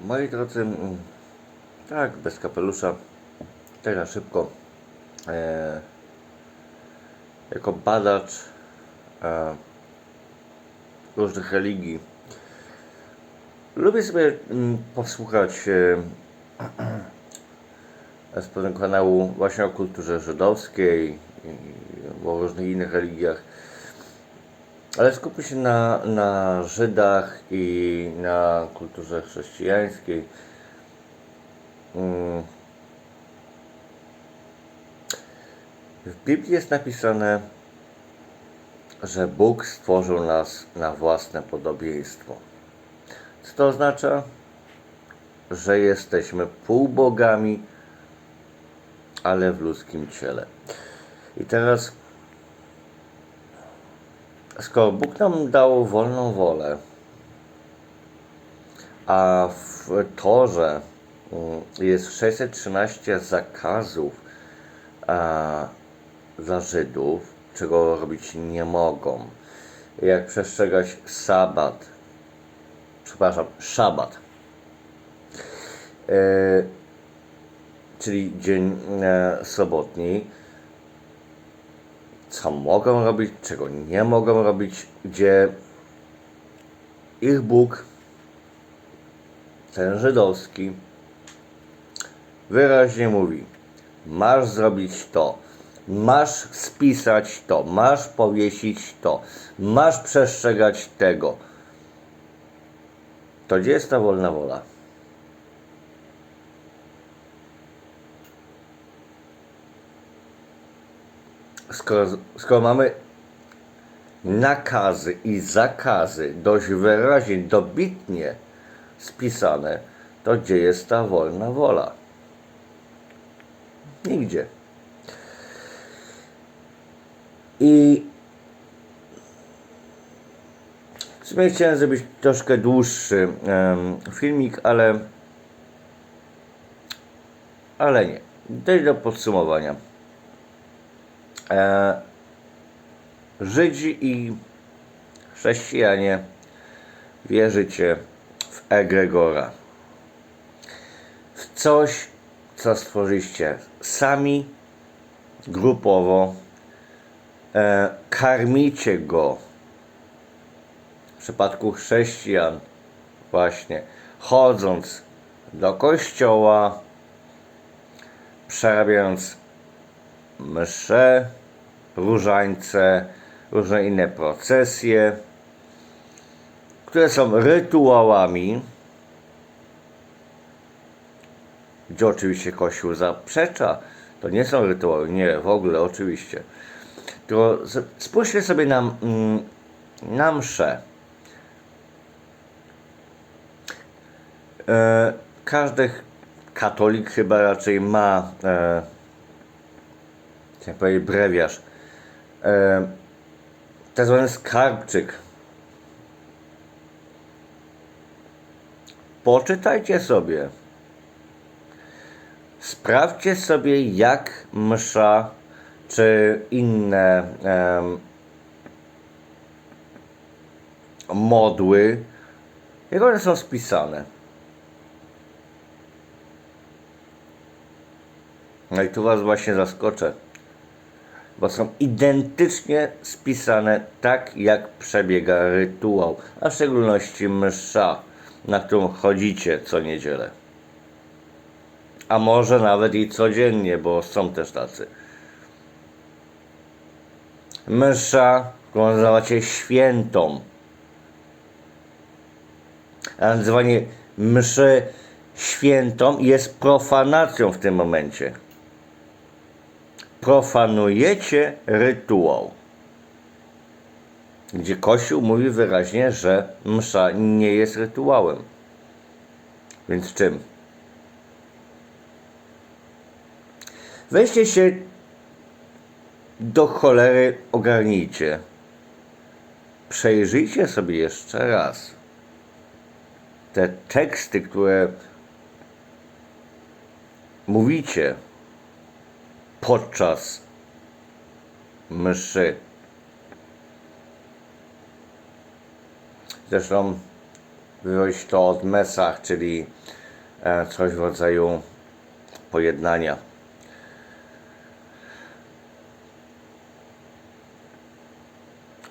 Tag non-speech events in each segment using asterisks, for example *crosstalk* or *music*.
Moi drodzy, mm, tak, bez kapelusza, teraz szybko, e, jako badacz e, różnych religii, lubię sobie mm, posłuchać e, *clears throat* z pewnego kanału właśnie o kulturze żydowskiej i i o różnych innych religiach. Ale skupię się na, na Żydach i na kulturze chrześcijańskiej. Mm. W Biblii jest napisane, że Bóg stworzył nas na własne podobieństwo. Co to oznacza? Że jesteśmy półbogami, ale w ludzkim ciele. I teraz skoro Bóg nam dał wolną wolę, a w Torze mm, jest 613 zakazów a, dla Żydów, czego robić nie mogą, jak przestrzegać sabat, przepraszam, szabat, e, czyli dzień e, sobotni, co mogą robić, czego nie mogą robić, gdzie ich Bóg, ten żydowski, wyraźnie mówi: Masz zrobić to, masz spisać to, masz powiesić to, masz przestrzegać tego. To gdzie jest ta wolna wola? Skoro, skoro mamy nakazy i zakazy dość wyraźnie, dobitnie spisane, to gdzie jest ta wolna wola? Nigdzie. I w sumie chciałem zrobić troszkę dłuższy em, filmik, ale ale nie. Dojdę do podsumowania. E, Żydzi i chrześcijanie wierzycie w egregora. W coś, co stworzyście sami, grupowo. E, karmicie go. W przypadku chrześcijan, właśnie chodząc do kościoła, przerabiając msze, różańce, różne inne procesje, które są rytuałami, gdzie oczywiście Kościół zaprzecza. To nie są rytuały, nie, w ogóle, oczywiście. Tylko spójrzcie sobie na, mm, na mszę. E, każdy katolik chyba raczej ma e, jak powiedzieć, brewiarz. E, tak zwany skarbczyk. Poczytajcie sobie. Sprawdźcie sobie, jak msza czy inne em, modły, jak one są spisane. No i tu Was właśnie zaskoczę bo są identycznie spisane tak, jak przebiega rytuał, a w szczególności msza, na którą chodzicie co niedzielę. A może nawet i codziennie, bo są też tacy. Msza, którą nazywacie świętą. A nazywanie mszy świętą jest profanacją w tym momencie profanujecie rytuał. Gdzie Kościół mówi wyraźnie, że msza nie jest rytuałem. Więc czym? Weźcie się do cholery, ogarnijcie. Przejrzyjcie sobie jeszcze raz te teksty, które mówicie podczas mszy. Zresztą wywodzić to od mesach, czyli e, coś w rodzaju pojednania.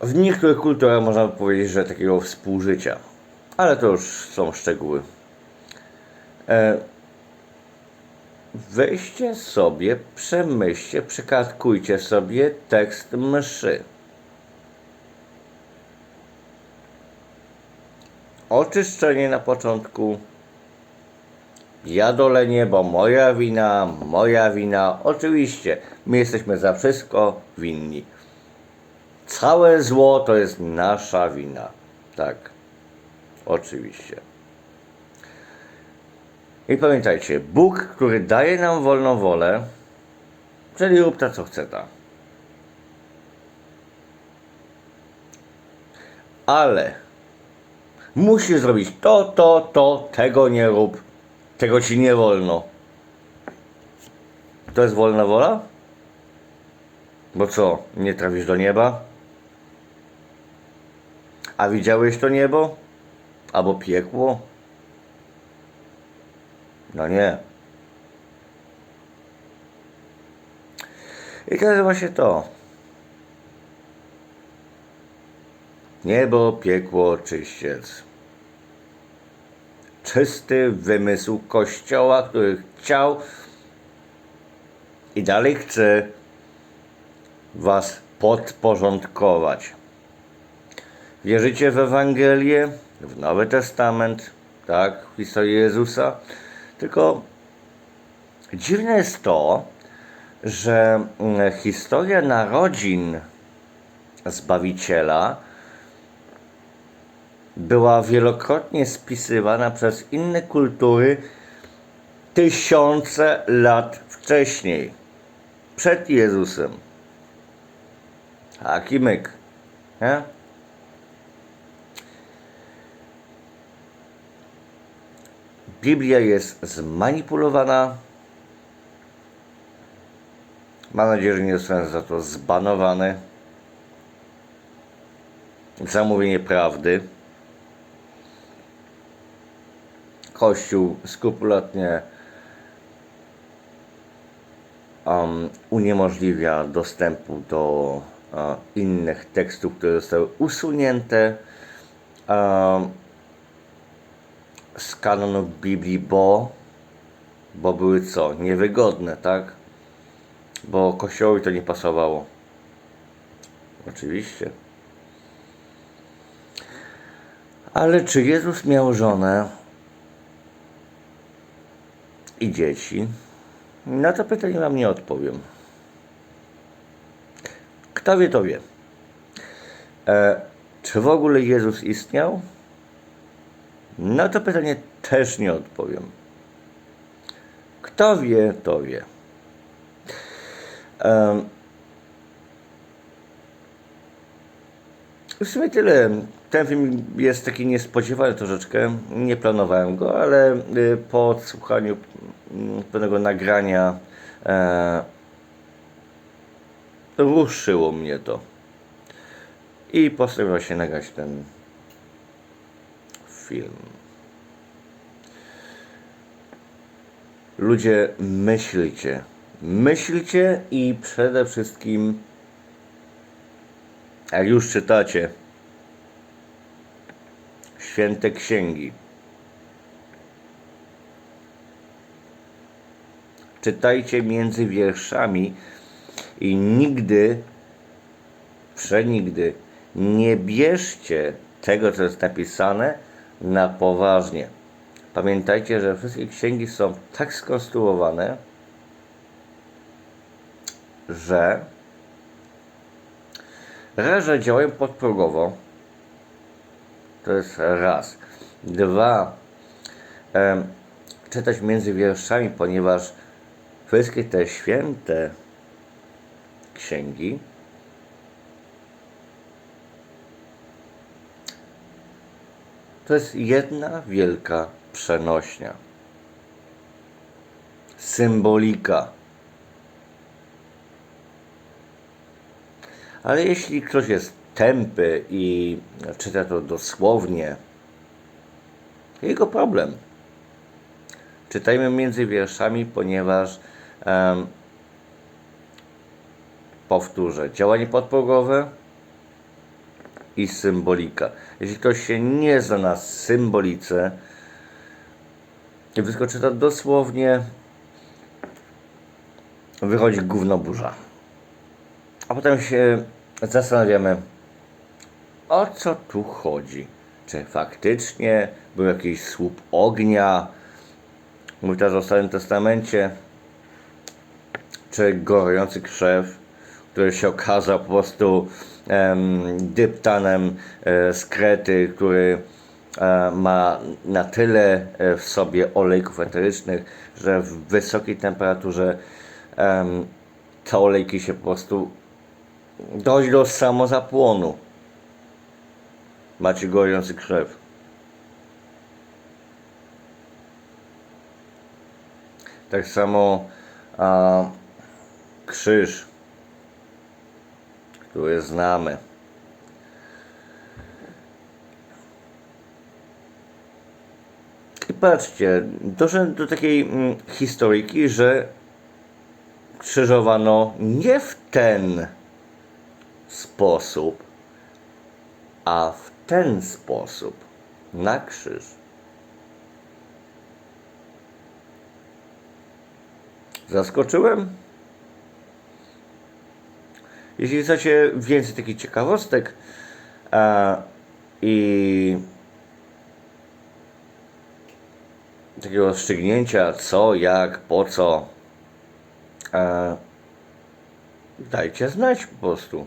W niektórych kulturach można powiedzieć, że takiego współżycia, ale to już są szczegóły. Weźcie sobie, przemyślcie, przekartkujcie sobie tekst mszy. Oczyszczenie na początku. Ja dole niebo, moja wina, moja wina. Oczywiście, my jesteśmy za wszystko winni. Całe zło to jest nasza wina. Tak, oczywiście. I pamiętajcie, Bóg, który daje nam wolną wolę, czyli rób ta co chce ta. Ale musisz zrobić to, to, to, tego nie rób, tego ci nie wolno. To jest wolna wola? Bo co, nie trafisz do nieba? A widziałeś to niebo? Albo piekło? No nie. I to jest właśnie to. Niebo, piekło, czyściec. Czysty wymysł Kościoła, który chciał i dalej chce was podporządkować. Wierzycie w Ewangelię, w Nowy Testament, tak, w historię Jezusa. Tylko dziwne jest to, że mm, historia narodzin Zbawiciela była wielokrotnie spisywana przez inne kultury tysiące lat wcześniej, przed Jezusem. Taki myk. Nie? Biblia jest zmanipulowana. Mam nadzieję, że nie zostanę za to zbanowany. Za mówienie prawdy. Kościół skrupulatnie um, uniemożliwia dostępu do uh, innych tekstów, które zostały usunięte. Um, z kanonu Biblii, bo, bo były co? Niewygodne, tak? Bo Kościołowi to nie pasowało. Oczywiście. Ale czy Jezus miał żonę i dzieci? Na to pytanie wam nie odpowiem. Kto wie, to wie. E, czy w ogóle Jezus istniał? Na to pytanie też nie odpowiem. Kto wie, to wie. Um, w sumie tyle. Ten film jest taki niespodziewany troszeczkę. Nie planowałem go, ale y, po odsłuchaniu mm, pewnego nagrania e, ruszyło mnie to. I postanowiłem się nagrać ten film. Ludzie, myślcie. Myślcie i przede wszystkim, jak już czytacie święte księgi, czytajcie między wierszami i nigdy, przenigdy nie bierzcie tego, co jest napisane, na poważnie. Pamiętajcie, że wszystkie księgi są tak skonstruowane, że raz, że działają podprogowo, to jest raz. Dwa, czytać między wierszami, ponieważ wszystkie te święte księgi To jest jedna wielka przenośnia. Symbolika. Ale jeśli ktoś jest tępy i czyta to dosłownie, Jego problem. Czytajmy między wierszami, ponieważ em, powtórzę, działanie podprogowe i symbolika. Jeśli ktoś się nie zna na symbolice, wyskoczy to dosłownie, wychodzi gówno burza. A potem się zastanawiamy, o co tu chodzi? Czy faktycznie był jakiś słup ognia? Mówi teraz o Starym Testamencie. Czy gorujący krzew, który się okazał po prostu dyptanem e, z Krety, który e, ma na tyle e, w sobie olejków eterycznych, że w wysokiej temperaturze em, te olejki się po prostu dochodzi do samozapłonu. Macie gorujący krzew. Tak samo a, krzyż, który znamy. I patrzcie, doszedłem do takiej mm, historyjki, że krzyżowano nie w ten sposób, a w ten sposób na krzyż. Zaskoczyłem? Jeśli chcecie więcej takich ciekawostek i takiego rozstrzygnięcia co, jak, po co, e, dajcie znać po prostu.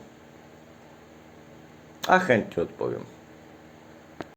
A chętnie odpowiem.